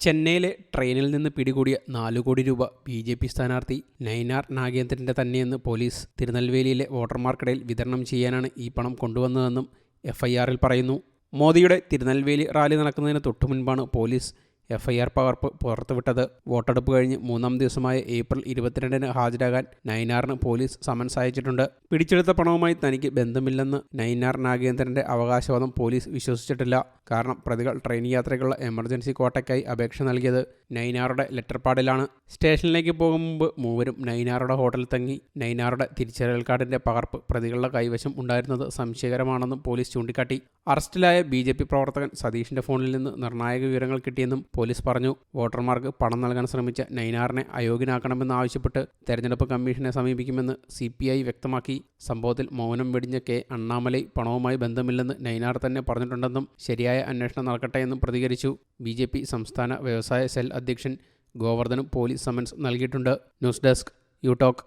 ചെന്നൈയിലെ ട്രെയിനിൽ നിന്ന് പിടികൂടിയ നാലു കോടി രൂപ ബി ജെ പി സ്ഥാനാർത്ഥി നൈനാർ നാഗേന്ദ്രന്റെ തന്നെയെന്ന് പോലീസ് തിരുനെൽവേലിയിലെ വോട്ടർമാർക്കിടയിൽ വിതരണം ചെയ്യാനാണ് ഈ പണം കൊണ്ടുവന്നതെന്നും എഫ്ഐആറിൽ പറയുന്നു. മോദിയുടെ തിരുനെൽവേലി റാലി നടക്കുന്നതിന് തൊട്ടുമുൻപാണ് പോലീസ് എഫ്ഐആർ പകർപ്പ് പുറത്തുവിട്ടത്. വോട്ടെടുപ്പ് കഴിഞ്ഞ് മൂന്നാം ദിവസമായ ഏപ്രിൽ ഇരുപത്തിരണ്ടിന് ഹാജരാകാൻ നൈനാറിന് പോലീസ് സമൻസ് അയച്ചിട്ടുണ്ട്. പിടിച്ചെടുത്ത പണവുമായി തനിക്ക് ബന്ധമില്ലെന്ന് നൈനാർ നാഗേന്ദ്രന്റെ അവകാശവാദം പോലീസ് വിശ്വസിച്ചിട്ടില്ല. കാരണം പ്രതികൾ ട്രെയിൻ യാത്രയ്ക്കുള്ള എമർജൻസി കോട്ടയ്ക്കായി അപേക്ഷ നൽകിയത് നൈനാറുടെ ലെറ്റർ പാഡിലാണ് സ്റ്റേഷനിലേക്ക് പോകും മുമ്പ് മൂവരും നൈനാറുടെ ഹോട്ടലിൽ തങ്ങി. നൈനാറുടെ തിരിച്ചറിയൽ കാർഡിന്റെ പകർപ്പ് പ്രതികളുടെ കൈവശം ഉണ്ടായിരുന്നത് സംശയകരമാണെന്നും പോലീസ് ചൂണ്ടിക്കാട്ടി. അറസ്റ്റിലായ ബി ജെ പി പ്രവർത്തകൻ സതീഷിന്റെ ഫോണിൽ നിന്ന് നിർണായക വിവരങ്ങൾ കിട്ടിയെന്നും പോലീസ് പറഞ്ഞു. വോട്ടർമാർക്ക് പണം നൽകാൻ ശ്രമിച്ച നൈനാറിനെ അയോഗ്യനാക്കണമെന്നാവശ്യപ്പെട്ട് തെരഞ്ഞെടുപ്പ് കമ്മീഷനെ സമീപിക്കുമെന്ന് സി പി ഐ വ്യക്തമാക്കി. സംഭവത്തിൽ മൗനം വെടിഞ്ഞ കെ അണ്ണാമലൈ പണവുമായി ബന്ധമില്ലെന്ന് നൈനാർ തന്നെ പറഞ്ഞിട്ടുണ്ടെന്നും ശരിയായ അന്വേഷണം നടക്കട്ടെ എന്നും പ്രതികരിച്ചു. ബി ജെ പി സംസ്ഥാന വ്യവസായ സെൽ അധ്യക്ഷൻ ഗോവർദ്ധനും പോലീസ് സമൻസ് നൽകിയിട്ടുണ്ട്. News desk you talk